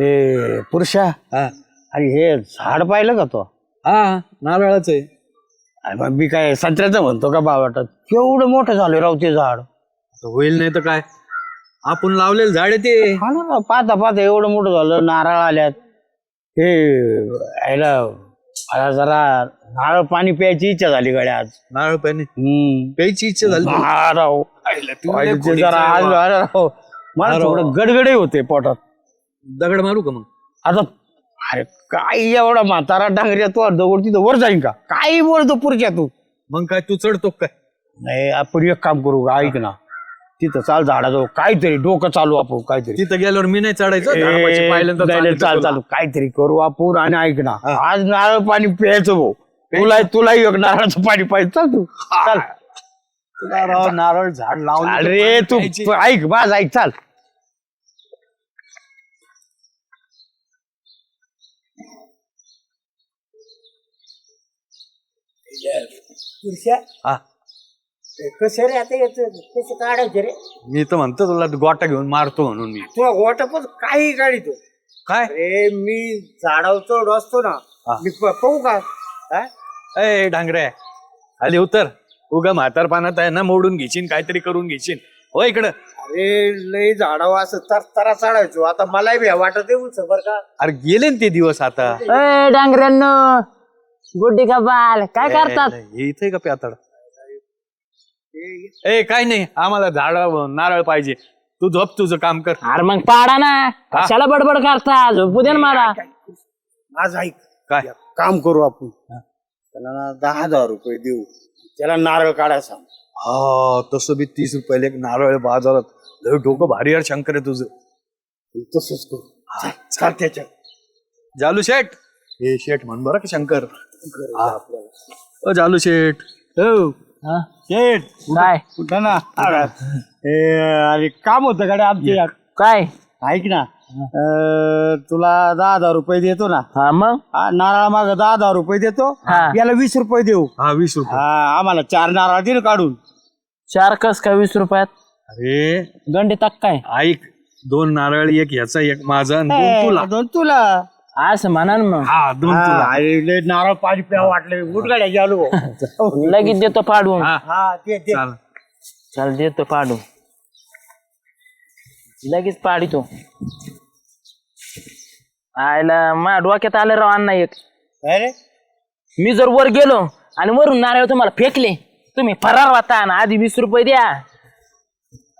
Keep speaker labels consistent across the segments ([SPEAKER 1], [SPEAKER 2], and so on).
[SPEAKER 1] हे पुरुषा
[SPEAKER 2] हा.
[SPEAKER 1] अरे हे झाड पाहिलं का तो?
[SPEAKER 2] हा नारळाच आहे.
[SPEAKER 1] अरे मग मी काय संत्र्याचं म्हणतो का बाबाटात केवढं मोठं झालं राव ते झाड.
[SPEAKER 2] आता होईल नाही तर काय? आपण लावलेलं झाड आहे ते.
[SPEAKER 1] हा ना पाहता पाहता एवढं मोठं झालं नारळ आल्यात. हे यायला मला जरा नारळ पाणी प्यायची इच्छा झाली गड्या आज.
[SPEAKER 2] नारळ पाणी?
[SPEAKER 1] हम्म.
[SPEAKER 2] प्यायची इच्छा झाली?
[SPEAKER 1] हा, राव.
[SPEAKER 2] तू
[SPEAKER 1] ते जरा आज राव. मला. थोडं गडगडे होते पोटात.
[SPEAKER 2] दगड मारू का मग?
[SPEAKER 1] आता अरे काय एवढा म्हातारा डांगऱ्या तू दगड तिथं वर जाईन का? काही बोलतो पुरच्या तू?
[SPEAKER 2] मग काय तू चढतो काय?
[SPEAKER 1] नाही आपण एक काम करू का ऐक ना. तिथं चाल झाडाजवळ काहीतरी डोकं चालू आपण काहीतरी.
[SPEAKER 2] तिथं गेल्यावर मी नाही चढायचं झाडापाशी चालेल
[SPEAKER 1] चाल. चालू काहीतरी करू आपण आणि ऐक ना. आज नारळ पाणी प्यायचं भाऊ. तुला तुलाही एक नारळाचं पाणी पाहिजे. चाल तू. चाल.
[SPEAKER 2] तुला राव नारळ झाड
[SPEAKER 1] अरे
[SPEAKER 2] पाणी
[SPEAKER 1] तू ऐक माझ ऐक चाल.
[SPEAKER 2] हा.
[SPEAKER 1] कसं रे आता याच? कसं काढायचं रे?
[SPEAKER 2] मी तर म्हणतो तुला गोटा घेऊन मारतो म्हणून मी.
[SPEAKER 1] तुला वाटपच काही काढितो
[SPEAKER 2] काय?
[SPEAKER 1] अरे मी झाडावर चढ असतो ना
[SPEAKER 2] हा.
[SPEAKER 1] मी प- पाहू का? हा?
[SPEAKER 2] ए डांगरे खाली उतर. उगा म्हातारपणात आहे ना मोडून घेशील काहीतरी करून घेशील हो इकडं.
[SPEAKER 1] अरे लय झाडावर असं तर तरा चढायचो. आता मलाही भ्या वाटत येऊ बर का?
[SPEAKER 2] अरे गेले ना ते दिवस आता.
[SPEAKER 3] ए डांगऱ्यांनो गुड्डी का बाल? काय करतात?
[SPEAKER 2] हे इथे का प्यातड ए काय नाही आम्हाला झाड नारळ पाहिजे. तू झोप तुझं काम कर.
[SPEAKER 3] अरे मग पाडा ना. कशाला बडबड करता? झोपू दे ना मला.
[SPEAKER 1] आज ऐक
[SPEAKER 2] काय?
[SPEAKER 1] काम करू आपण. त्याला ना दहा हजार रुपये देऊ. त्याला नारळ काढायला सांग.
[SPEAKER 2] हा तसं बी तीस रुपयाला एक नारळ बाजारात. लय डोकं भारी यार शंकर आहे तुझं.
[SPEAKER 1] तसंच करू. चल,
[SPEAKER 2] जालू शेठ. हे शेठ म्हण बरं का शंकर. ओ जालू शेठ. हो.
[SPEAKER 3] हा?
[SPEAKER 1] शेठ.
[SPEAKER 3] काय?
[SPEAKER 1] कुठं ना? हे अरे काम होतं गाडी आमचे
[SPEAKER 3] काय?
[SPEAKER 1] ऐक ना. अं, तुला दहा हजार रुपये देतो ना.
[SPEAKER 3] हा मग?
[SPEAKER 1] हा, नारळा माग दहा हजार रुपये देतो.
[SPEAKER 3] हा.
[SPEAKER 1] याला वीस रुपये देऊ.
[SPEAKER 2] हा वीस रुपये.
[SPEAKER 1] हा आम्हाला चार नारळ दे ना काढून.
[SPEAKER 3] चार कस काय वीस रुपयात?
[SPEAKER 2] अरे.
[SPEAKER 3] गंडे तक काय?
[SPEAKER 2] ऐक दोन नारळ एक ह्याचा एक माझा आणि दोन तुला.
[SPEAKER 1] दोन तुला.
[SPEAKER 3] असं म्हणा ना मग.
[SPEAKER 2] हा दोन
[SPEAKER 1] हा,
[SPEAKER 2] तुला.
[SPEAKER 1] अरे लय नारळ पाणी प्या वाटले उठ गाड्या गेलो.
[SPEAKER 3] लगेच देतो पाडून
[SPEAKER 2] हा
[SPEAKER 1] हा ते ते
[SPEAKER 2] चाल
[SPEAKER 3] चल देतो पाडून लगेच पाडितो. आयला मा डोक्यात आलं राव अण्णा एक.
[SPEAKER 1] अरे?
[SPEAKER 3] मी जर वर गेलो आणि वरून नारळ तुम्हाला फेकले तुम्ही फरार वाता ना आधी वीस रुपये द्या.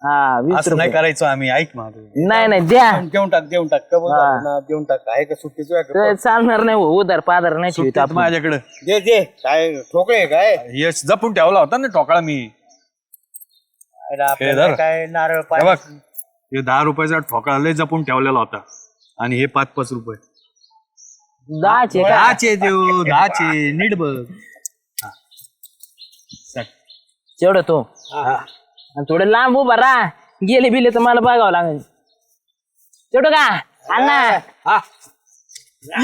[SPEAKER 3] हा वीस
[SPEAKER 2] असं नाही
[SPEAKER 3] रुपये
[SPEAKER 2] करायचो आम्ही ऐक माझं
[SPEAKER 3] नाही नाही द्या.
[SPEAKER 1] देऊन टाक देऊन टाक.
[SPEAKER 3] हा.
[SPEAKER 1] ना, देऊन टाक. आहे का सुट्टीच
[SPEAKER 3] ते चालणार नाही हो, उधार पाधार नाही ठेवीत
[SPEAKER 2] सुट्टीत
[SPEAKER 3] आपण.
[SPEAKER 2] माझ्याकडे.
[SPEAKER 1] दे दे. काय ठोकळे काय?
[SPEAKER 2] यश जपून ठेवला होता ना टोकळा मी.
[SPEAKER 1] अरे आपल्याला
[SPEAKER 2] धर.
[SPEAKER 1] काय नारळ
[SPEAKER 2] हे
[SPEAKER 1] पाणी
[SPEAKER 2] हे दहा रुपयाचा ठोकळा लय जपून ठेवलेला होता. आणि हे पाच पाच रुपये.
[SPEAKER 3] दहाचे का?
[SPEAKER 2] दहाचे देऊ दहाचे. नीट बघ.
[SPEAKER 3] तेवढं तो. आणि थोडं लांब उभा राहा. गेले बिले तर मला बघावं लागेल. तेवढं का? अण्णा
[SPEAKER 2] हा.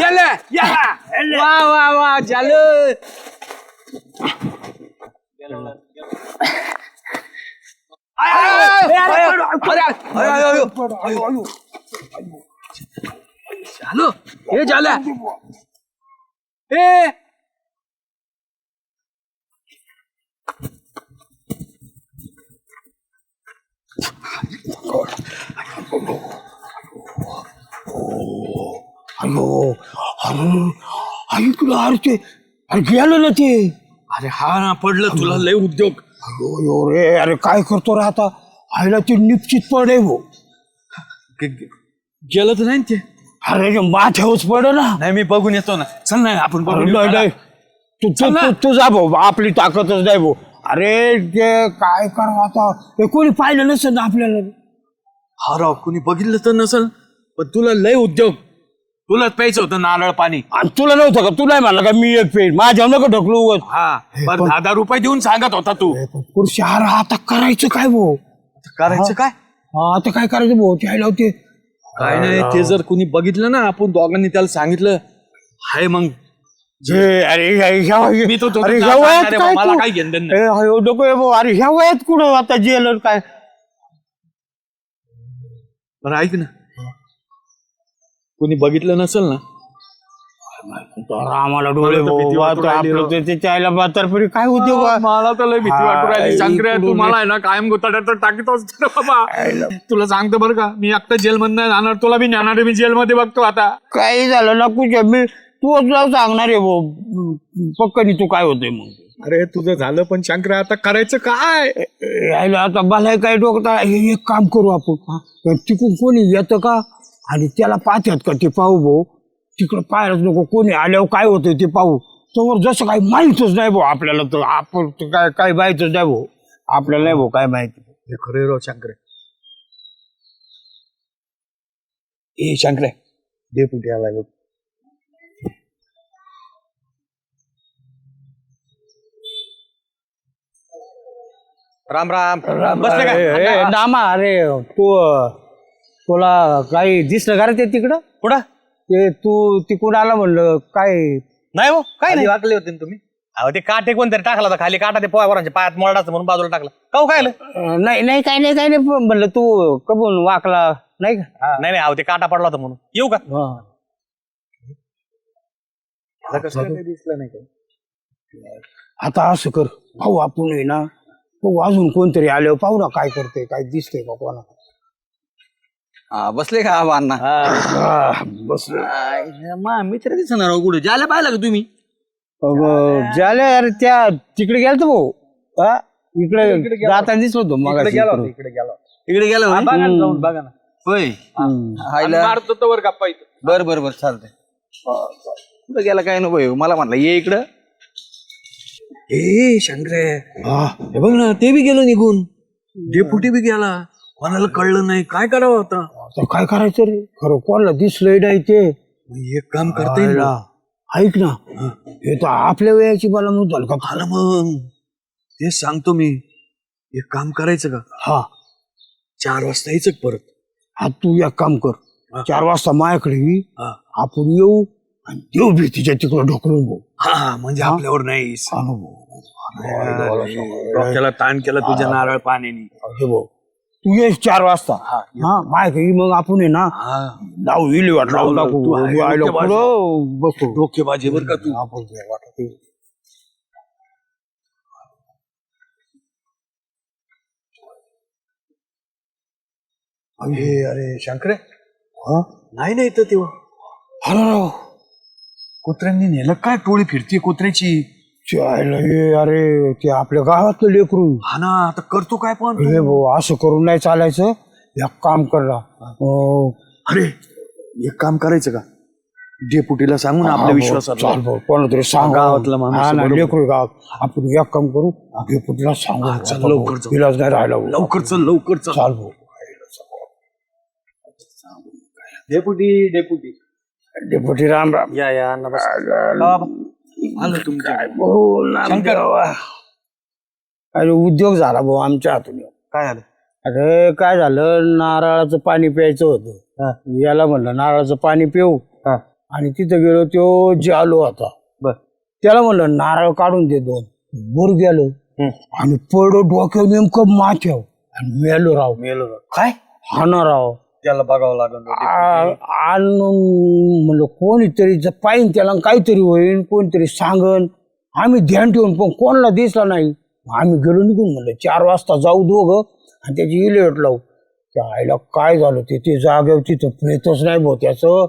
[SPEAKER 2] याला याला वा वा वा झालं झालं हे झालं ए
[SPEAKER 1] अयो अरे ना अरे ते अरे गेलं ना ते
[SPEAKER 2] अरे हा ना पडलं तुला लय उद्योग.
[SPEAKER 1] अयो रे अरे काय करतो रे आता? आईला ते निश्चित पडे भाऊ
[SPEAKER 2] गे- गे- गेलं तर नाही ना ते?
[SPEAKER 1] अरे ते माथ्यावरच पड ना.
[SPEAKER 2] नाही मी बघून येतो ना. चल नाही आपण
[SPEAKER 1] अरे
[SPEAKER 2] बघून
[SPEAKER 1] नाही
[SPEAKER 2] येऊ.
[SPEAKER 1] नाही तू तू तू तू जा भाऊ आपली ताकदच नाही भाऊ. अरे ते काय करावं आता? ते कोणी पाहिलं नसेल ना आपल्याला?
[SPEAKER 2] हा राव कुणी बघितलं तर नसल पण तुला लय उद्योग. तुलाच प्यायचं होतं नारळ पाणी.
[SPEAKER 1] आणि तुला नव्हतं का? तुला म्हणलं का मी एक पेन. माझ्या नको ढकलू उगाच.
[SPEAKER 2] हा पण दहा दहा रुपये देऊन सांगत होता तू.
[SPEAKER 1] पुरुष अरे आता करायचं काय भाऊ
[SPEAKER 2] करायचं काय?
[SPEAKER 1] हा, आता काय करायचं भाऊ ते होते.
[SPEAKER 2] काय नाही ते जर कुणी बघितलं ना आपण दोघांनी त्याला सांगितलं हाय मग
[SPEAKER 1] जे अरे ह्या- ह्या-
[SPEAKER 2] मी तो- तो-
[SPEAKER 1] अरे
[SPEAKER 2] तो-
[SPEAKER 1] ह्या
[SPEAKER 2] तो-
[SPEAKER 1] वयात
[SPEAKER 2] अरे
[SPEAKER 1] काय
[SPEAKER 2] मला
[SPEAKER 1] तू?
[SPEAKER 2] काय घेणं देणं नाही.
[SPEAKER 1] ए, अयो, नको हे भाऊ. अरे ह्या वयात कुठं आता जेल काय?
[SPEAKER 2] बरं ऐक ना. कोणी बघितलं नसेल ना?
[SPEAKER 1] तर आम्हाला डोळे
[SPEAKER 2] मला तर भीती
[SPEAKER 1] भाऊ,
[SPEAKER 2] वाटू
[SPEAKER 1] आता
[SPEAKER 2] राहिली
[SPEAKER 1] आपलं
[SPEAKER 2] राव.
[SPEAKER 1] ते- आईला बातरपरी काय होते बा?
[SPEAKER 2] मला तर लय भीती वाटू राहिली.
[SPEAKER 1] हा,
[SPEAKER 2] शंकर्या तू मला आहे ना कायम गुताड्यात टाकीत असतो बाबा. तुला सांगतो बरं का मी एकटा जेल मध्ये नाही जाणार तुला बी नेणार आहे, मी जेल मध्ये बघतो आता.
[SPEAKER 1] काही झालं ना कुठे? मी तू सांगणार आहे भाऊ. पक्कनी तू काय होतंय मग?
[SPEAKER 2] अरे तुझं झालं पण शंकर्या आता करायचं काय?
[SPEAKER 1] यायला आता मला काय डोकता हे एक काम करू आपण. तर तिकडून कोणी येतं का? आणि त्याला पाहतात का ते पाहू भाऊ? तिकडं पाहायलाच नको. कोणी आल्यावर काय होतं ते पाहू. समोर जसं काही माहीतच नाही भाऊ आपल्याला तर आपण काय काय माहीतच नाही भाऊ. आपल्याला नाही भाऊ काय माहिती.
[SPEAKER 2] हे खरे राव शंकरे. ए शंकरे. दे पुढे आला बघ.
[SPEAKER 4] राम राम. बसले
[SPEAKER 1] अरे,
[SPEAKER 4] का
[SPEAKER 1] ए, नामा अरे तू तुला काही दिसलं का रे ते तिकडं?
[SPEAKER 4] कुठं?
[SPEAKER 1] ते तू तिकडून आला म्हणलं काय?
[SPEAKER 4] नाही हो काय नाही. वाकले होते ना तुम्ही? अहो ते काटे कोणतरी टाकला होता खाली. काटा ते पोयावरांच्या पायात मोडाचं म्हणून बाजूला टाकला. काऊ काय आलं?
[SPEAKER 1] अं, नाही नाही काही नाही काही नाही. पण म्हणलं तू कबून वाकला नाही का?
[SPEAKER 4] नाही नाही अहो ते काटा पडला होता म्हणून. येऊ का?
[SPEAKER 1] हा. आता असं कर. पाहू आपण आहे ना पाहू अजून कोणतरी आल्यावर पाहू ना काय करते काय दिसतंय का कोणा
[SPEAKER 5] हा बसले का आबा अण्णा?
[SPEAKER 1] बस
[SPEAKER 5] मित्र दिसणार हो कुठे? जायला पाहिलं का तुम्ही?
[SPEAKER 1] झाल्या यार त्या तिकडे गेलतो भाऊ. हा? इकडे जाताना दिसलो होतो मग
[SPEAKER 2] इकडे गेला
[SPEAKER 5] इकडे. गेलो होय?
[SPEAKER 2] बघा ना जाऊन बघा ना.
[SPEAKER 5] होय. हायला.
[SPEAKER 2] मारतो तर वर गप्पा इथं.
[SPEAKER 5] बर बर बर चालतंय. कुठं गेला काय नको? मला म्हणला ये इकडं. ए शंकरे. हे बघ ना ते बी गेलो निघून. डेपुटी बी गेला. कोणाला कळलं नाही. काय करावं आता?
[SPEAKER 1] आता काय करायचं रे? खरं कोणाला दिसलंय नाही ते.
[SPEAKER 5] एक काम करता येईल
[SPEAKER 1] आयला. ऐक ना. हे. तर आपल्या वेळाची मला म्हणून झालं का?
[SPEAKER 5] आलं मग. तेच सांगतो मी. एक काम करायचं का?
[SPEAKER 1] हा.
[SPEAKER 5] चार वाजता यायचं परत.
[SPEAKER 1] हा तू एक काम कर. चार वाजता ये.
[SPEAKER 5] हा.
[SPEAKER 1] आपण येऊ आणि देऊ भी तिच्या तिकडं ढोकळून भाऊ
[SPEAKER 5] हा म्हणजे आपल्यावर नाही. डोक्याला ताण केला तुझ्या नारळ पाण्याने.
[SPEAKER 1] तू ये चार वाजता. हा माझ्याकडे ये, मग आपण आहे ना. लावू इली वाट लावू टाकू
[SPEAKER 5] तू आहे,
[SPEAKER 1] आयला
[SPEAKER 5] डोकेबाज.
[SPEAKER 1] पुढं बसतो
[SPEAKER 5] डोकेबाजी बर का तू.
[SPEAKER 1] आपण वाटत.
[SPEAKER 2] अरे अरे शंकरे.
[SPEAKER 1] हा?
[SPEAKER 2] नाही नाही तर तेव्हा.
[SPEAKER 1] राव,
[SPEAKER 2] कुत्र्यांनी नेलं. काय टोळी फिरती कुत्र्याची?
[SPEAKER 1] हे अरे ते आपल्या गावातलं लेकरू.
[SPEAKER 2] हा ना आता करतो काय पण?
[SPEAKER 1] हे भाऊ असं करून नाही चालायचं. एक काम करा
[SPEAKER 2] अरे एक काम करायचं का? डेपुटीला सांगू ना आपल्या विश्वासात.
[SPEAKER 1] चाल भाऊ कोणाला तरी सांग.
[SPEAKER 2] गावातला माणूस आहे, बरोबर.
[SPEAKER 1] लेकरू गावात. आपण एक काम करू डेपुटीला सांगू.
[SPEAKER 2] चल, लवकर जाऊ.
[SPEAKER 1] इलाज नाही राहिला भाऊ.
[SPEAKER 2] लवकर चल लवकर चल.
[SPEAKER 1] चाल भाऊ
[SPEAKER 2] deputy deputy.
[SPEAKER 1] Deputy Ram Ram
[SPEAKER 4] या या
[SPEAKER 2] आलं तुमच्या.
[SPEAKER 1] भाऊ नामदेवा. अरे उद्योग झाला भाऊ आमच्या हातून.
[SPEAKER 4] काय झालं?
[SPEAKER 1] अरे काय झालं? नारळाचं पाणी प्यायचं होतं. याला म्हणलं नारळाचं पाणी पिऊ. आणि तिथं गेलो तो जालो होता.
[SPEAKER 4] बर.
[SPEAKER 1] त्याला म्हणलं नारळ काढून दे दोन. बोर गेलो. आणि पडलो डोक्यावर नेमकं माथ्याव आणि मेलो राव. मेलो
[SPEAKER 4] काय?
[SPEAKER 1] हा ना राव.
[SPEAKER 2] त्याला बघावं लागेल
[SPEAKER 1] आणून म्हणलं कोणीतरी ज- पाहिन त्याला काहीतरी होईल कोणतरी सांगन. आम्ही ध्यान ठेवून पण कोणाला दिसला नाही. आम्ही गेलो निघून म्हणलं चार वाजता जाऊ दोघं आणि त्याची इलेट लावू. त्या आईला काय झालं ते ते जागेवर तिथं प्रेतच नाही भाऊ त्याचं.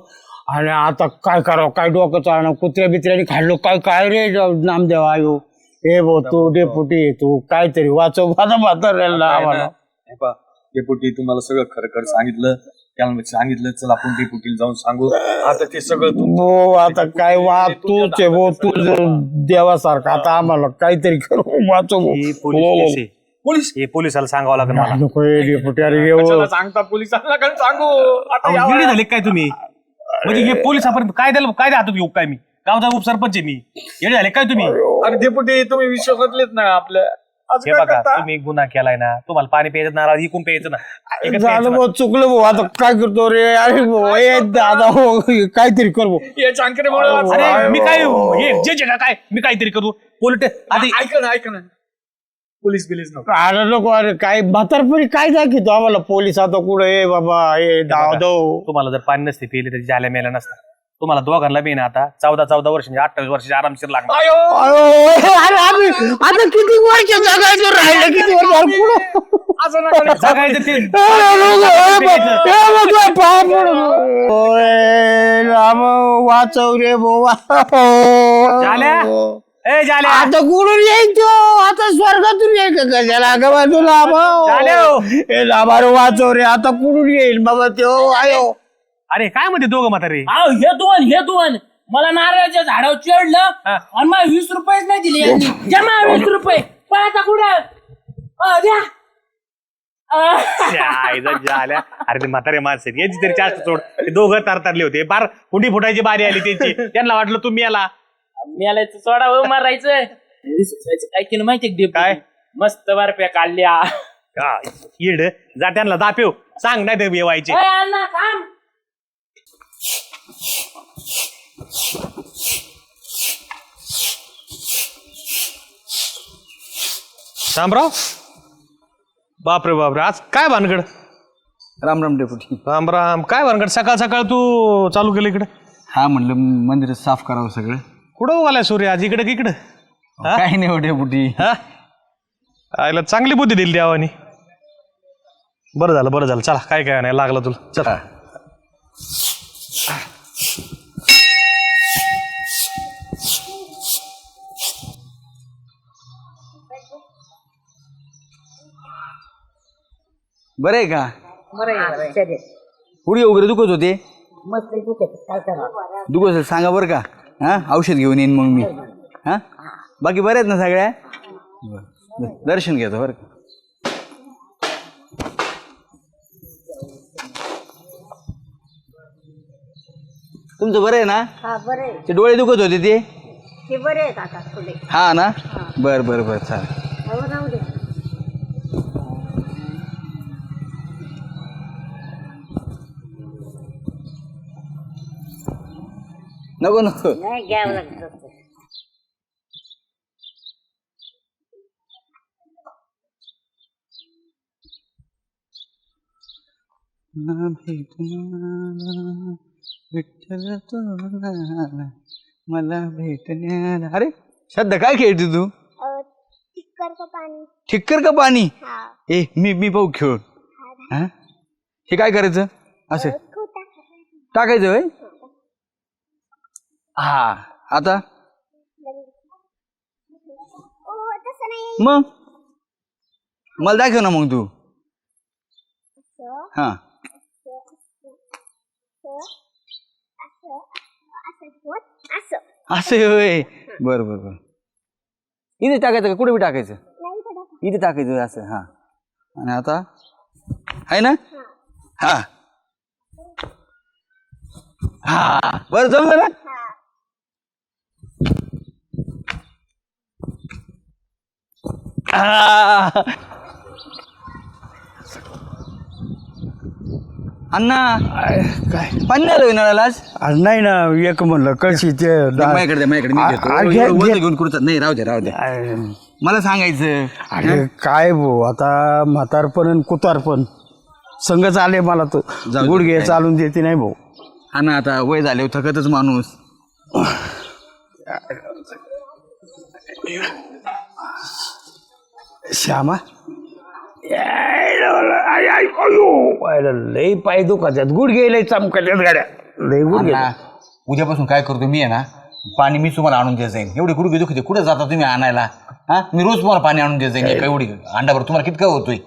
[SPEAKER 1] आणि आता काय करावं काय डोकं चालणं कुत्र्या बित्र्याने खाल्लो काय काय रे नामदेव आयो? हे भाऊ तू डेपुटी तू काहीतरी वाचव माझा म्हाताऱ्याला आम्हाला.
[SPEAKER 2] डेपुटी तुम्हाला सगळं खरं खरं सांगितलं. त्याला सांगितलं चल आपण डेपुटीला जाऊन सांगू. आता ते सगळं तू
[SPEAKER 1] हो आता काय वा तूच आहे तू देवासारखा. आता आम्हाला काहीतरी करू वाचव.
[SPEAKER 4] ही
[SPEAKER 1] हो,
[SPEAKER 4] पोलीस
[SPEAKER 1] हो.
[SPEAKER 4] केस आहे.
[SPEAKER 2] पोलीस?
[SPEAKER 4] हे पोलिसाला सांगावं लागेल मला.
[SPEAKER 1] नको अरे.
[SPEAKER 2] सांगता पोलिसांना काय सांगू. आता
[SPEAKER 4] अहो,
[SPEAKER 2] या
[SPEAKER 4] येडे झाले काय तुम्ही? म्हणजे हे पोलिसापर्यंत काय द्यायला काय हातात घेऊ काय मी? गावचा उपसरपंच आहे मी. येडे झाले काय तुम्ही?
[SPEAKER 2] अरे डेपुटी तुम्ही विश्वासातलेच ना आपल्या.
[SPEAKER 4] हे
[SPEAKER 2] काय
[SPEAKER 4] बघा
[SPEAKER 2] करता?
[SPEAKER 4] तुम्ही गुन्हा केलाय ना तुम्हाला पाणी प्यायचं नारळ इकून प्यायचं ना. एकच
[SPEAKER 1] झालं
[SPEAKER 4] प्यायचं ना.
[SPEAKER 1] भाऊ चुकलं भाऊ आता काय करतो रे? अरे भाऊ ए दादा हो काहीतरी कर भाऊ
[SPEAKER 2] या चांकरेमुळे
[SPEAKER 4] अरे मी काय हे. जे जे काय मी काहीतरी करू. पोलिट आधी
[SPEAKER 2] ऐका ना ऐका ना. पोलीस बिलीस नको.
[SPEAKER 1] अरे नको अरे काय म्हातारपणी काय दाखवतो आम्हाला? पोलीस आता कुठे ए बाबा ए धाव धाव
[SPEAKER 4] तुम्हाला जर पाणी नसते पिले तरी झाल्या मेल्या नसतात. तुम्हाला दोघांना बी ना आता चौदा चौदा वर्ष म्हणजे अठ्ठावीस वर्षाची आरामशीर लागणार
[SPEAKER 1] अयो, अरे आम्ही आता किती वर्ष जगायचं राहिलं किती वर्ष अरे पुढं
[SPEAKER 4] जगायचं ते
[SPEAKER 1] अरे लोकं, बघा, राम वाचव रे बोवा
[SPEAKER 4] झाल्या? ए
[SPEAKER 1] आता कुठून येईल तो आता स्वर्गातून येईल का कशाला ग बा तुला
[SPEAKER 4] झाल्या हो.
[SPEAKER 1] ए लाभार वाचव रे आता कुठून येईल बाबा त्यो आयो
[SPEAKER 4] अरे काय म्हणते दोघं म्हातारे?
[SPEAKER 3] अहो हे दोन हे दोन. मला नारळाच्या झाडावर चढलं आणि मला वीस रुपयेच नाही दिले यांनी. जमा वीस रुपये. पाहता कुठं? अ, द्या. अ,
[SPEAKER 4] आईला झाल्या. अरे ते म्हातारे माणसं आहेत. याची तरी जास्त सोड ते दोघं तरतरले होते. बार हुंडी फुटायची बारी आली त्यांची. त्यांना वाटलं तुम्ही याला.
[SPEAKER 3] मेलायचं सोडा हो मारायचं. काय केलं माहितीये का डेपुटी?
[SPEAKER 4] काय?
[SPEAKER 3] मस्त बर्फ्या काढल्या.
[SPEAKER 4] काय? येड. जा त्यांना दापेव. सांग नाही ते येवायचे
[SPEAKER 3] अण्णा थांब.
[SPEAKER 4] शामराव बापरे बापरे. आज काय भानगड?
[SPEAKER 6] राम राम डेपुटी.
[SPEAKER 4] राम राम. काय भानगड? सकाळ सकाळ तू चालू केलं इकडे.
[SPEAKER 6] हा म्हणलं मंदिर साफ करावं सगळं.
[SPEAKER 4] कुठं उगालाय सूर्य? आज इकडे इकडं?
[SPEAKER 6] काही नाही हो डेपुटी.
[SPEAKER 4] हा? आईला चांगली बुद्धी दिली देवानी. बरं झालं बरं झालं. चला काय काय नाही लागलं तुला. चला.
[SPEAKER 6] बरं आहे का? पुढे वगैरे दुखत होते? दुखत असेल सांगा बरं का. हा? औषध घेऊन येईन मग मी. हा? बाकी बरे आहेत ना सगळ्या? बरं. बरं. दर्शन घेतो बरं का. तुमचं बरं आहे ना?
[SPEAKER 7] हा बरे
[SPEAKER 6] ते डोळे दुखत होते ते?
[SPEAKER 7] ते बरे आहेत आता थोडे.
[SPEAKER 6] हा ना? बरं बरं बरं चालेल. नको नको.
[SPEAKER 7] नाही घ्यावं लागत.
[SPEAKER 6] ना भेटण्याला विठ्ठल तोला मला भेटण्याला. अरे श्रद्धा काय खेळते तू?
[SPEAKER 7] टिक्कर का पाणी?
[SPEAKER 6] ठिक्कर का पाणी?
[SPEAKER 7] हा.
[SPEAKER 6] ए मी मी पाहू खेळ हा हे? काय करायचं? असं. टाकायचं होय? हा. आता? मग? मला दाखव ना मग तू. हा.
[SPEAKER 7] असं
[SPEAKER 6] होय. बर बर बर. इथे टाकायचं का? कुठे बी टाकायचं? इथे टाकायचं असं हा. आणि आता? आहे ना? हा. हा. बरं जमलं ना. अण्णा
[SPEAKER 1] काय?
[SPEAKER 6] पाणी नाही आलं नळाला आज?
[SPEAKER 1] अरे नाही ना एक म्हणलं कशी ते
[SPEAKER 6] माझ्याकडे द्या, माझ्याकडे मी
[SPEAKER 1] आ-
[SPEAKER 6] घेतो.
[SPEAKER 1] आ- घे-
[SPEAKER 6] एवढं वजन
[SPEAKER 1] घे.
[SPEAKER 6] घेऊन कुठं नाही राहू दे राहू दे.
[SPEAKER 1] अरे
[SPEAKER 6] मला सांगायचं.
[SPEAKER 1] अरे काय भाऊ आता म्हातारपण आणि कुतारपण. संगच आले मला तो
[SPEAKER 6] जाऊ दे,
[SPEAKER 1] गुडघे
[SPEAKER 6] काय.
[SPEAKER 1] चालून देते नाही भाऊ.
[SPEAKER 6] हा ना आता वय झाले थकतच माणूस.
[SPEAKER 1] श्यामा? लय पाय दुखाच्यात गुडघे लय चमकल्यात गाड्या. लय गुडघे
[SPEAKER 6] अण्णा, उद्यापासून काय करतो मी आहे ना पाणी मी तुम्हाला आणून देत जाईन. एवढी गुडघे दुखते कुठे जाता तुम्ही आणायला? हा? मी रोज तुम्हाला पाणी आणून देत जाईन. एका एवढी अंडाभर तुम्हाला कितका होतोय?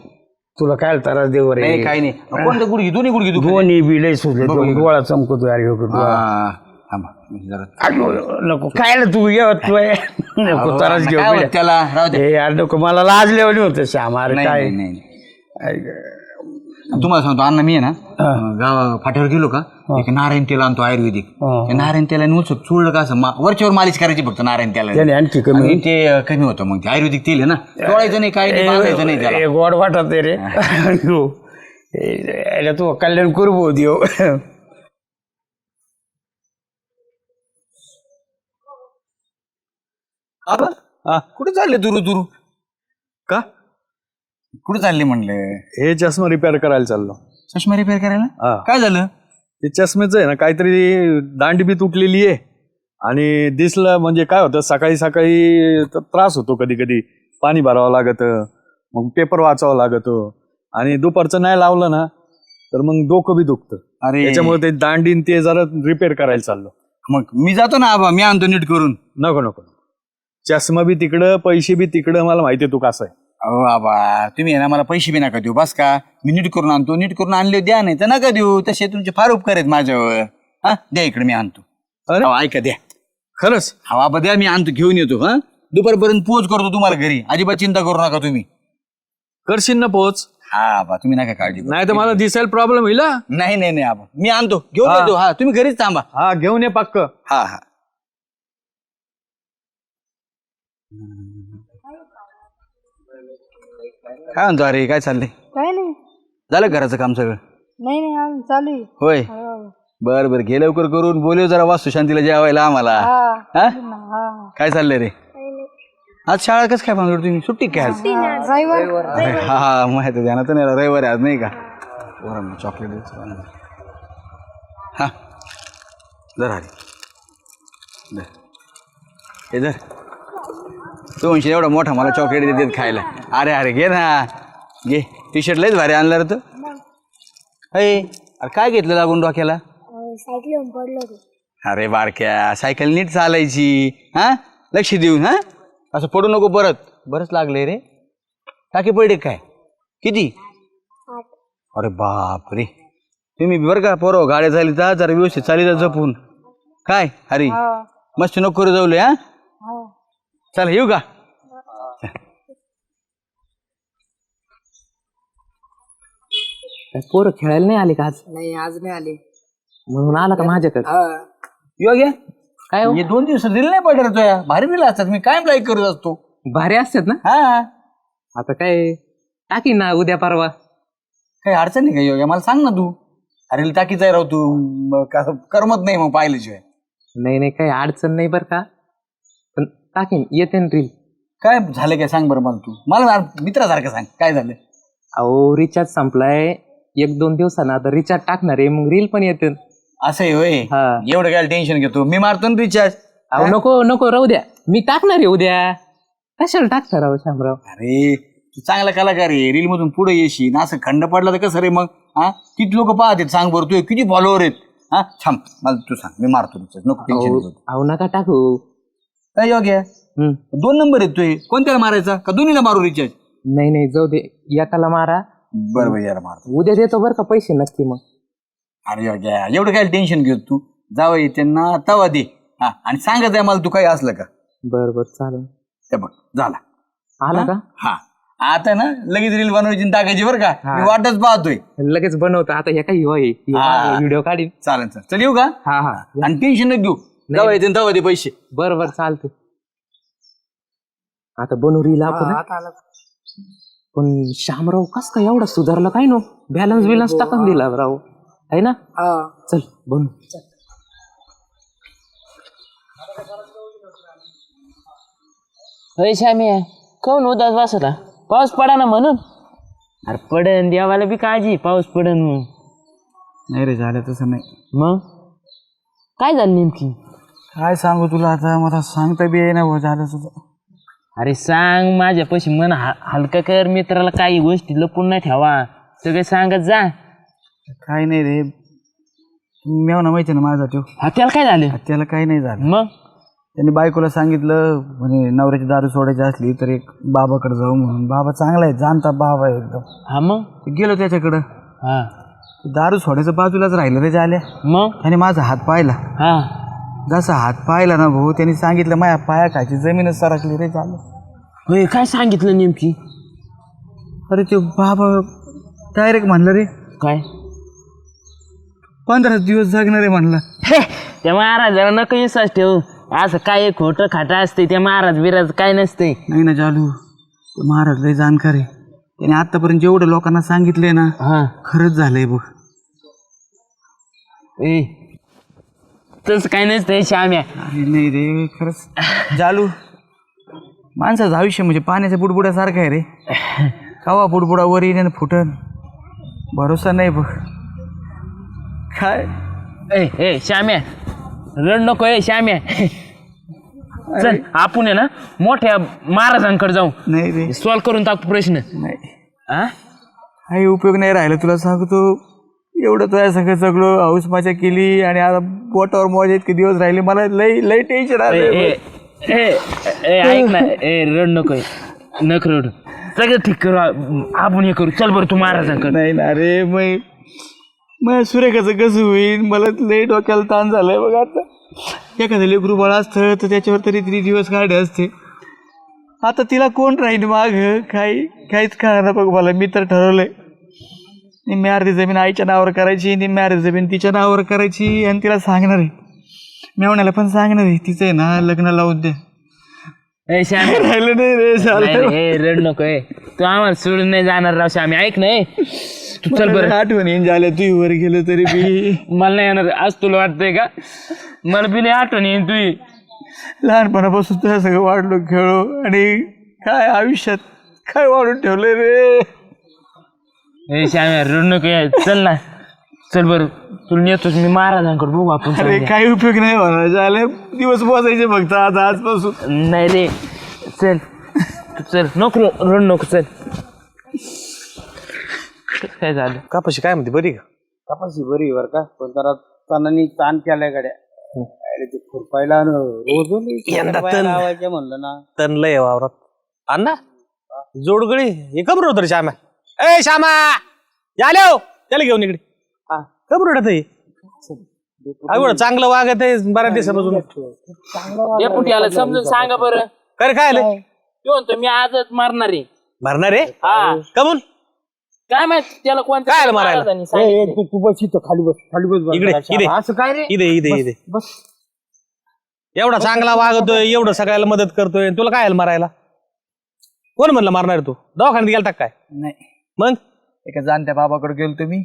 [SPEAKER 1] तुला काय त्रास देव रे?
[SPEAKER 6] नाही काही नाही. कोणते गुडघे? दोन्ही गुडघे दुखते
[SPEAKER 1] दोन्ही बी लय सुचले. डोळा चमकतो अरे हो
[SPEAKER 6] हा, थांबा, जरा
[SPEAKER 1] अयो, नको काय तू? येत तू आहे. नको त्रास
[SPEAKER 6] अण्णा,
[SPEAKER 1] घेऊ
[SPEAKER 6] काय होत
[SPEAKER 1] बिड्या.
[SPEAKER 6] त्याला? राहू दे.
[SPEAKER 1] हे यार नको मला लाजल्यावर होतं श्याम. अरे
[SPEAKER 6] नाही,
[SPEAKER 1] काय?
[SPEAKER 6] नाही. तुम्हाला सांगतो अण्णा मी आहे ना गावा फाट्यावर गेलो का एक नारायण तेल आणतो आयुर्वेदिक.
[SPEAKER 1] हा.
[SPEAKER 6] ते नारायण तेलाने उचल चुळलं का असं मा- वरच्यावर मालिश करायची फक्त नारायण तेला
[SPEAKER 1] त्याने आणखी कमी
[SPEAKER 6] आणि ते अं, कमी होतं मग ते आयुर्वेदिक तेल आहे ना. चोळायचं नाही काय नाही बांधायचं नाही त्याला.
[SPEAKER 1] गोड वाटत रे. याला तू कल्याण करू भाऊ देव.
[SPEAKER 6] आबा, हा, कुठे चालले दुरू दुरू?
[SPEAKER 2] का?
[SPEAKER 6] कुठं चालले म्हणले?
[SPEAKER 2] हे चष्मा रिपेअर करायला चाललो.
[SPEAKER 6] चष्मा रिपेअर करायला? काय झालं?
[SPEAKER 2] ते चष्मेचं आहे ना काहीतरी दांडी बी तुटलेली आहे. आणि दिसलं म्हणजे काय होतं सकाळी सकाळी त्रास होतो कधी कधी पाणी भरावं लागतं मग पेपर वाचावं लागतं. आणि दुपारचं नाही लावलं ना तर मग डोकं बी दुखतं.
[SPEAKER 6] अरे.
[SPEAKER 2] त्याच्यामुळे ते दांडीन ते जरा रिपेअर करायला चाललो.
[SPEAKER 6] मग मी जातो ना आबा. मी आणतो नीट करून.
[SPEAKER 2] नको नको. चष्मा बी तिकडं पैसे बी तिकडं मला माहिती आहे तू कसं आहे.
[SPEAKER 6] अहो आबा तुम्ही आहे ना मला पैसे बी नका देऊ बस का. मी नीट करून आणतो नीट करून आणले द्या नाही तर नका देऊ. तसे तुमचे फार उपकार आहेत माझ्यावर. हा द्या इकडे मी आणतो.
[SPEAKER 2] अरे?
[SPEAKER 6] अहो, ऐका द्या.
[SPEAKER 2] खरंच?
[SPEAKER 6] हा बाबा द्या मी आणतो घेऊन येतो हा. दुपारपर्यंत पोच करतो तुम्हाला घरी. अजिबात चिंता करू नका तुम्ही.
[SPEAKER 2] करशील ना पोच
[SPEAKER 6] हा बा तुम्ही नका काळजी करू.
[SPEAKER 2] नाही तर मला दिसायला प्रॉब्लेम होईल हा.
[SPEAKER 6] नाही नाही नाही आबा. मी आणतो घेऊन. येतो हा. तुम्ही घरीच थांबा.
[SPEAKER 2] हा घेऊन ये पक्क.
[SPEAKER 6] हा हा. काय म्हणतो? अरे काय चाललंय?
[SPEAKER 8] काय नाही.
[SPEAKER 6] झालं घराचं काम सगळं?
[SPEAKER 8] नाही नाही आम्ही चालू आहे.
[SPEAKER 6] होय.
[SPEAKER 8] हो.
[SPEAKER 6] बर बर. घे लवकर करून बोलव जरा वास्तू शांतीला जेवायला आम्हाला.
[SPEAKER 8] हा.
[SPEAKER 6] हा?
[SPEAKER 8] हा.
[SPEAKER 6] काय चाललंय रे? आज शाळा कसं काय भांगड तुम्ही? सुट्टी काय आज?
[SPEAKER 8] ड्रायव्हर
[SPEAKER 6] अरे हा हा माहिती आहे, ध्यानात नाही. रविवारी आज नाही का? बरं चॉकलेट. हा. जर हरी धर. हे धर. तू म्हणशील एवढा मोठा मला चॉकलेट देतात खायला. अरे अरे घे ना. घे. टी शर्ट लयच भारी आणलं रे तू. अरे अरे काय घेतलं लागून डोक्याला?
[SPEAKER 7] सायकल पडलो
[SPEAKER 6] अरे बारक्या सायकल नीट चालायची हा? लक्ष देऊन हा? असं पडू नको परत. बरंच लागले रे. टाकी पडले काय? किती? अरे बाप रे तुम्ही बरं का पोरं गाड्या झाली तर जरा व्यवस्थित चाली जा जपून काय हरी? मस्त नको करू जाऊले हा? चला येऊ का?
[SPEAKER 3] काय पोरं खेळायला नाही आले का आज?
[SPEAKER 8] नाही आज नाही आले.
[SPEAKER 3] म्हणून आला का माझ्याकडे?
[SPEAKER 6] योग्य?
[SPEAKER 3] काय हो?
[SPEAKER 6] हे दोन दिवस रील नाही पडले तो या. भारी रील असतात मी कायम लाईक करत असतो.
[SPEAKER 3] भारी असतात ना?
[SPEAKER 6] हा.
[SPEAKER 3] आता काय टाकी ना उद्या परवा.
[SPEAKER 6] काही अडचण नाही का योग्य? मला सांग ना तू. अरे टाकीचा आहे राव तू. मग कसं करमत नाही मग पाहिल्याशिवाय.
[SPEAKER 3] नाही नाही काही अडचण नाही बरं का. टाकीन येते ना रील.
[SPEAKER 6] काय झालं काय? सांग बरं मला तू. मला मित्रासारखं सांग. काय झालं?
[SPEAKER 3] अहो रिचार्ज संपलाय. एक दोन दिवसानं आता रिचार्ज टाकणार आहे. मग रील पण येते
[SPEAKER 6] असं आहे होय?
[SPEAKER 3] हा.
[SPEAKER 6] एवढं काय टेन्शन घेतो? मी मारतो ना रिचार्ज
[SPEAKER 3] अहो नको नको राहू द्या. मी टाकणार आहे उद्या. कशाला टाकता राव शामराव?
[SPEAKER 6] अरे तू चांगला कलाकार आहे. रील मधून पुढे येशील. असं खंड पडला तर कसं रे मग? हा? किती लोक पाहतात सांग बरं तू. किती फॉलोअर आहेत? हा? थांब मला तू सांग. मी मारतो रिचार्ज नको टेन्शन
[SPEAKER 3] अहो अहो नका टाकू.
[SPEAKER 6] काय योग्य?
[SPEAKER 3] हम्म.
[SPEAKER 6] दोन नंबर तुझे. कोणत्याला मारायचा? का दोन्हीला मारू रिचार्ज
[SPEAKER 3] नाही नाही जाऊ दे. एकाला मारा.
[SPEAKER 6] बरं बरं याला मारतो.
[SPEAKER 3] उद्या देतो बरं का पैसे नक्की मग.
[SPEAKER 6] अरे योग्य. एवढं काय टेन्शन घेत तू? जावं त्यांना तवा दे. हा आणि सांगत आहे मला तू काही असलं का.
[SPEAKER 3] बरं बरं चालेल.
[SPEAKER 6] ते बघ झाला.
[SPEAKER 3] आला का?
[SPEAKER 6] हा. आता ना लगेच रील बनवायची आणि टाकायची बरं का. मी वाटच पाहतोय.
[SPEAKER 3] लगेच बनवतो. आता हे काही. व्हिडिओ काढीन.
[SPEAKER 6] चालेल चालेल. चल येऊ का?
[SPEAKER 3] हा हा.
[SPEAKER 6] आणि टेन्शन न घेऊ. जाऊ येते तवा दे पैसे.
[SPEAKER 3] बरं बरं चालते आता बनू रील आपण पण शामराव कस काय एवढा सुधारला काय नो? बॅलन्स बिलन्स टाकून दिला राव. आहे ना? चल बनू होय श्यामी. कोण उदास बसला? पाऊस पडा ना म्हणून? अरे पडन. देवाला बी काळजी. पाऊस पडन मग
[SPEAKER 6] नाही रे झालं तसं नाही.
[SPEAKER 3] मग? काय झालं नेमकी?
[SPEAKER 6] काय सांगू तुला आता? मला सांगता बी येईना हो झालं तुझं.
[SPEAKER 3] अरे सांग माझ्यापाशी मन हा हलकं कर मित्राला काही गोष्टी लपून नाही ठेवा. सगळे सांगत जा.
[SPEAKER 6] काय नाही रे. मेवना माहिती ना माझा तो
[SPEAKER 3] हा त्याला काय झालं?
[SPEAKER 6] त्याला काही नाही झालं.
[SPEAKER 3] मग?
[SPEAKER 6] त्यांनी बायकोला सांगितलं म्हणे नवऱ्याची दारू सोडायची असली तर एक बाबाकडे जाऊ म्हणून. बाबा चांगला आहे जाणता बाबा आहे एकदम.
[SPEAKER 3] हा मग?
[SPEAKER 6] गेलो त्याच्याकडं.
[SPEAKER 3] हा.
[SPEAKER 6] दारू सोडायचं बाजूलाच राहिलं रे झाल्या
[SPEAKER 3] मग?
[SPEAKER 6] त्याने माझा हात पाहिला.
[SPEAKER 3] हा.
[SPEAKER 6] जसा हात पाहिला ना भाऊ त्यांनी सांगितलं माझ्या पाया खायची जमीनच सरकली रे झालं.
[SPEAKER 3] होय काय सांगितलं नेमकी?
[SPEAKER 6] अरे ते बाबा डायरेक्ट म्हणलं रे.
[SPEAKER 3] काय?
[SPEAKER 6] पंधरा दिवस जगणार आहे म्हणलं
[SPEAKER 3] त्या महाराजाला नको विश्वास ठेवू. असं काय खोटं खाटं असते त्या महाराज बिराज काय नसते
[SPEAKER 6] नाही ना चालू ते महाराज लय जाणकार आहे. त्याने आतापर्यंत जेवढं लोकांना सांगितलंय ना
[SPEAKER 3] हा.
[SPEAKER 6] खरंच झालंय बघ.
[SPEAKER 3] ए तसं काय नसतंय श्याम्या
[SPEAKER 6] अरे नाही रे खरंच. जालू माणसाचं आयुष्य म्हणजे पाण्याच्या बुडबुड्यासारखं आहे रे. कवा बुडबुडा वर येईन आणि फुटन? भरोसा नाही बघ. काय?
[SPEAKER 3] ए ए श्याम्या रड नको ए श्याम्या चल आपण आहे ना मोठ्या महाराजांकडे जाऊ.
[SPEAKER 6] नाही रे.
[SPEAKER 3] सॉल्व करून टाकू प्रश्न.
[SPEAKER 6] नाही.
[SPEAKER 3] हा
[SPEAKER 6] काही उपयोग नाही राहिला तुला सांगतो. एवढं तुझ्या सगळं सगळं हाऊस मजा केली आणि आता बोटावर मजा इतके दिवस राहिले. मला लई लई टेन्शन
[SPEAKER 3] ए,
[SPEAKER 6] आलं
[SPEAKER 3] ए, ए, ए, ऐक ना. ए रड नको. नक रड. सगळं ठीक करू. आ- आपण हे करू. चल बरं तू महाराजांकडे.
[SPEAKER 6] नाही ना रे मग मग सुरेखाचं कसं होईल? मला लई डोक्याला ताण झालाय बघ आता. एखादं लेकरू बाळ असतं तर त्याच्यावर तरी तिने दिवस काढले असते. आता तिला कोण राहील माग? काही काहीच कळणार बघ मला. मी तर ठरवलंय. निम्मी अर्धी जमीन आईच्या नावावर करायची निम्मी अर्धी जमीन तिच्या नावावर करायची आणि तिला सांगणार आहे. मेवण्याला पण सांगणार आहे तिचं आहे ना लग्न लावून दे.
[SPEAKER 3] ए
[SPEAKER 6] राहिलं नाही रे
[SPEAKER 3] नाही रे, ए रड नको ए. तू आम्हाला सोडून नाही जाणार राव श्याम्या ऐक ना ए. तू चल बरं.
[SPEAKER 6] आठवणी झाल्या तू वर गेलो तरी बी.
[SPEAKER 3] मला नाही येणार आज तुला वाटतंय का? मला बिले आठवण येईन तुझी
[SPEAKER 6] लहानपणापासून तुझ्या सगळं वाढलो खेळलो आणि काय आयुष्यात काय वाढून ठेवलंय रे?
[SPEAKER 3] ए श्याम्या रड नको ए. चल ना. चल बरं. तुला नेतोच मी महाराजांकडे बघू आपण
[SPEAKER 6] अरे
[SPEAKER 3] सध्या.
[SPEAKER 6] काही उपयोग नाही होणार. झाले दिवस पोचायचे फक्त आज आजपासून.
[SPEAKER 3] नाही रे. चल. तू चल. नको रड नको चल. काय झालं?
[SPEAKER 4] कापाशी काय म्हणते? बरी का?
[SPEAKER 1] कपाशी बरी बर का. पण जरा तणानी ताण केलाय गाड्या. अरे ते खुरपायला न रोज
[SPEAKER 4] यंदा तण.
[SPEAKER 1] लावायचे म्हणलं ना.
[SPEAKER 4] तन लय वावरात. अण्णा जोडगळी हे कबर होतं रे श्यामा ए श्यामा! याले हो? त्याला घेऊन इकडे. कबर होत एवढं चांगलं वागत आहे बऱ्याच दिवसापासून.
[SPEAKER 3] या पुट्याला समजून सांगा बरं.
[SPEAKER 4] काय काय आलंय
[SPEAKER 3] तो म्हणतो मी आजच मारणार आहे.
[SPEAKER 4] भरणार रे
[SPEAKER 3] हा.
[SPEAKER 4] कमून
[SPEAKER 3] काय माहीत त्याला कोणत्या
[SPEAKER 4] काय आलं मारायला?
[SPEAKER 3] महाराजांनी
[SPEAKER 1] ए, ए,
[SPEAKER 3] सांगितलंय?
[SPEAKER 1] तू तू बस इथं खाली बस खाली बस बस
[SPEAKER 4] इकडे. इकडे.
[SPEAKER 1] असं काय रे?
[SPEAKER 4] इथे इथे इथे.
[SPEAKER 1] बस.
[SPEAKER 4] एवढा चांगला वागतोय एवढं सगळ्याला मदत करतोय तुला काय आलं मारायला? कोण म्हणलं मारणार तू? दवाखान्यात गेलता काय?
[SPEAKER 6] नाही.
[SPEAKER 4] मग?
[SPEAKER 6] एका जाणत्या बाबाकडे गेलो तुम्ही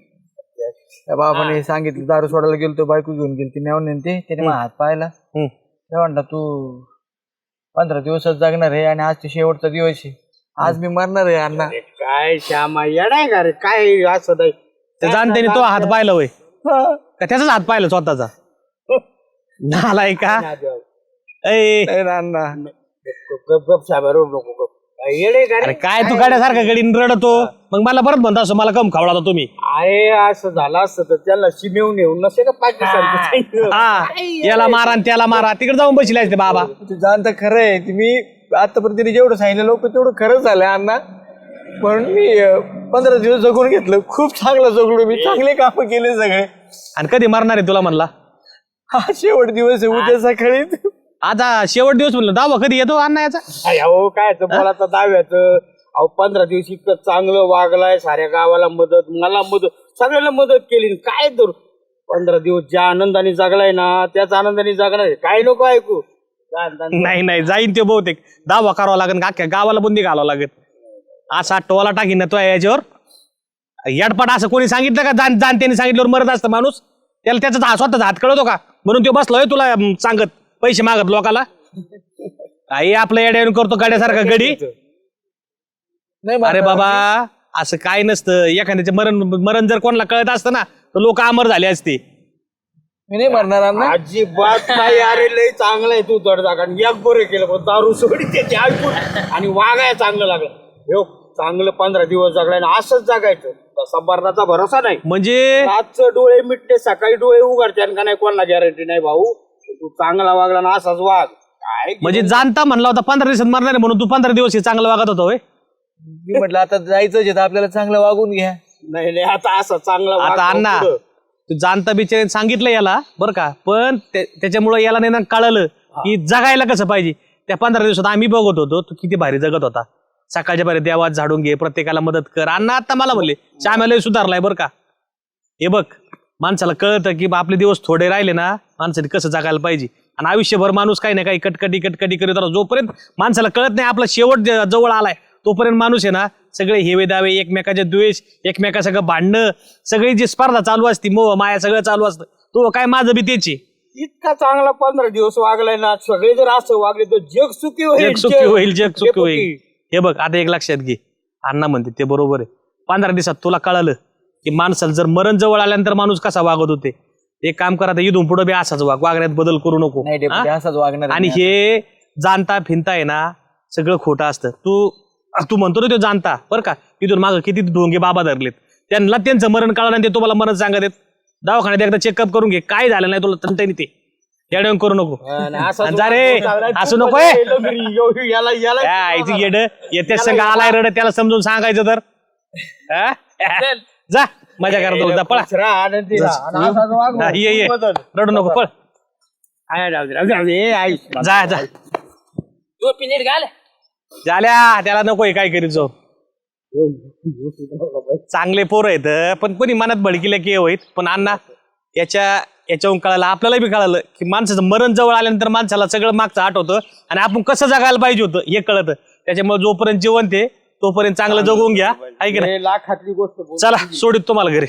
[SPEAKER 6] त्या बाबाने सांगितलं दारू सोडायला गेलो बायको घेऊन गेली ती मेवणे ते त्याने मला हात पाहिला.
[SPEAKER 4] हम्म.
[SPEAKER 6] ते म्हणला तू पंधरा दिवसच जगणार आहे आणि आज ते शेवटचा दिवस आहे. आज मी मरणार आहे अण्णा.
[SPEAKER 1] काय श्यामा येडाय का रे? काय असं नाही
[SPEAKER 4] ते जाणत्याने तो हात पाहिला होय. का त्याचाच हात पाहिला स्वतःचा? नालाय का? ए
[SPEAKER 6] नाही ना अण्णा.
[SPEAKER 1] गप गप रोड नको गप येडे का
[SPEAKER 4] अरे
[SPEAKER 1] रे
[SPEAKER 4] काय तू गाड्यासारखा गडीन रडतो? मग मला परत म्हणता असं मला कम खावला होता तुम्ही.
[SPEAKER 1] अरे असं झालं असतं तर त्याला शिमेवून येऊन नसे का पाकिस्तान
[SPEAKER 4] हा. याला मारा आणि त्याला मारा. तिकडे जाऊन बसले ते बाबा.
[SPEAKER 6] तू जाणतं खरं आहे. मी आतापर्यंत तिने जेवढं सांगितलं लोक तेवढं खरंच झालंय अण्णा. म्हणून मी अं, पंधरा दिवस जगून घेतलं. खूप चांगलं जगलो मी. चांगले कामं केले सगळे.
[SPEAKER 4] आणि कधी मारणार आहे तुला म्हणला?
[SPEAKER 6] हा शेवट दिवस आहे. उद्या सकाळी.
[SPEAKER 4] आता शेवट दिवस म्हणलं दावा कधी येतो अण्णा याचा?
[SPEAKER 1] अहो काय बोलाचं दाव्याचं. अहो पंधरा दिवस इतकं चांगलं वागलाय साऱ्या गावाला मदत मला मदत सगळ्यांना मदत केली. काय तर पंधरा दिवस ज्या आनंदाने जगलाय ना त्याच आनंदाने जगणार. काय नको ऐकू.
[SPEAKER 4] नाही नाही जाईन ते बहुतेक. दावा करावा लागेल का अख्ख्या गावाला बुंदी घालावं लागेल असा टोला टाकीन ना तो याच्यावर. यडपाट असं कोणी सांगितलं का? जाण जाणत्याने सांगितल्यावर मरत असतं माणूस. त्याला त्याचा स्वतःचा हात कळतो का? म्हणून तो बसलोय तुला अं, सांगत. पैसे मागत लोकाला? आई आपलं येड्यावरून करतो गाड्यासारखा गडी. अरे बाबा असं काय नसतं. एखाद्याचे मरण मरण जर कोणाला कळत असतं ना तर लोक अमर झाले असते.
[SPEAKER 6] मी नाही मरणार अण्णा
[SPEAKER 1] अजिबात नाही अरे लय चांगलं आहे तू दडदा कारण एक बरे केलं पण दारू सोडी त्याची ऐकून आणि वागाय चांगलं लागलं. हो चांगलं पंधरा दिवस जगलाय ना असंच जगायचं. तसा मरणाचा भरोसा नाही.
[SPEAKER 4] म्हणजे?
[SPEAKER 1] रातचं डोळे मिटते सकाळी डोळे उघडते का नाही कोणाला गॅरंटी नाही भाऊ. तू चांगला वागला ना असाच वाग. काय
[SPEAKER 4] म्हणजे जाणता म्हणला होता पंधरा दिवसात मरणार आहे म्हणून तू पंधरा दिवस हे चांगलं वागत होता होय?
[SPEAKER 6] मी म्हटलं आता आहे तर आपल्याला चांगलं वागून घ्या.
[SPEAKER 1] नाही नाही आता असं चांगला वाग
[SPEAKER 4] आता अण्णा. तू जाणता बिचारे सांगितलं याला बरं का? पण ते- त्याच्यामुळं याला नाही ना कळलं की जगायला कसं पाहिजे. त्या पंधरा दिवसात आम्ही बघत होतो तू किती भारी जगत होता. सकाळच्या भारी देवात झाडून घे प्रत्येकाला मदत कर. अण्णा आता मला म्हणले श्यामाला सुधारलाय बरं का. हे बघ. माणसाला कळतं की बा आपले दिवस थोडे राहिले ना माणसाने कसं जगायला पाहिजे. आणि आयुष्यभर माणूस काही ना काही कटकटी कटकटी करत राहतो. जोपर्यंत माणसाला कळत नाही आपला शेवट ज- जवळ आलाय तोपर्यंत माणूस आहे ना सगळे हेवे दावे एकमेकाचे द्वेष एकमेका सगळं भांडणं सगळी जी स्पर्धा चालू असती मोह माया सगळं चालू असतं तो काय माझं बी आहे.
[SPEAKER 1] इतका चांगला पंधरा दिवस वागलाय ना सगळे जर असं वागले तर जग सुखी होईल
[SPEAKER 4] जग सुखी होईल जग सुखी. होईल. हे बघ आता एक लक्षात घे. अण्णा म्हणते ते बरोबर आहे. पंधरा दिवसात तुला कळालं की माणसाला जर मरण जवळ आल्यानंतर माणूस कसा वागत होते? एक काम करा आता इथून पुढे बी असाच वाग वागण्यात बदल करू नको.
[SPEAKER 3] नाही
[SPEAKER 4] हा?
[SPEAKER 3] असंच वागणार
[SPEAKER 4] आणि. हे जाणता फिनता आहे ना सगळं खोटं असतं. तू तू म्हणतो ना तो जाणता बरं का? तिथून मागं किती ढोंगे बाबा धरलेत. त्यांना त्यांचं मरण कळलं नाही ते तुम्हाला मरण सांगत आहेत. दवाखान्यात एकदा चेकअप करून घे काय झालं नाही तुला तंटाई ते. येडवून करू नको. आणि जा रे असं नको आहे
[SPEAKER 1] याला याला
[SPEAKER 4] काय इथे येड येते संघ आलाय रड त्याला समजून सांगायचं तर. हा? जा. मजा करतो जा पळा. हा, ये ये.
[SPEAKER 1] बदल.
[SPEAKER 4] रडू नको पळ.
[SPEAKER 1] आहे, राहू दे, राहू दे, राहू दे. आई.
[SPEAKER 4] जा जा.
[SPEAKER 3] तू पिनीट घाल.
[SPEAKER 4] झाल्या. त्याला नको काय करीत जाऊ. चांगले पोरं आहेत पण कोणी मनात भडकिले की हे होईत पण अण्णा याच्या याच्याहून कळालं आपल्याला बी कळालं की माणसाचं मरण जवळ आल्यानंतर माणसाला सगळं मागचं आठवतं. आणि आपण कसं जगायला पाहिजे होतं हे कळतं. त्याच्यामुळे जोपर्यंत जिवंत आहे तोपर्यंत चांगलं जगून घ्या. ऐक ना
[SPEAKER 1] हे लाखातली गोष्ट बोल.
[SPEAKER 4] चला सोडित तुम्हाला घरी.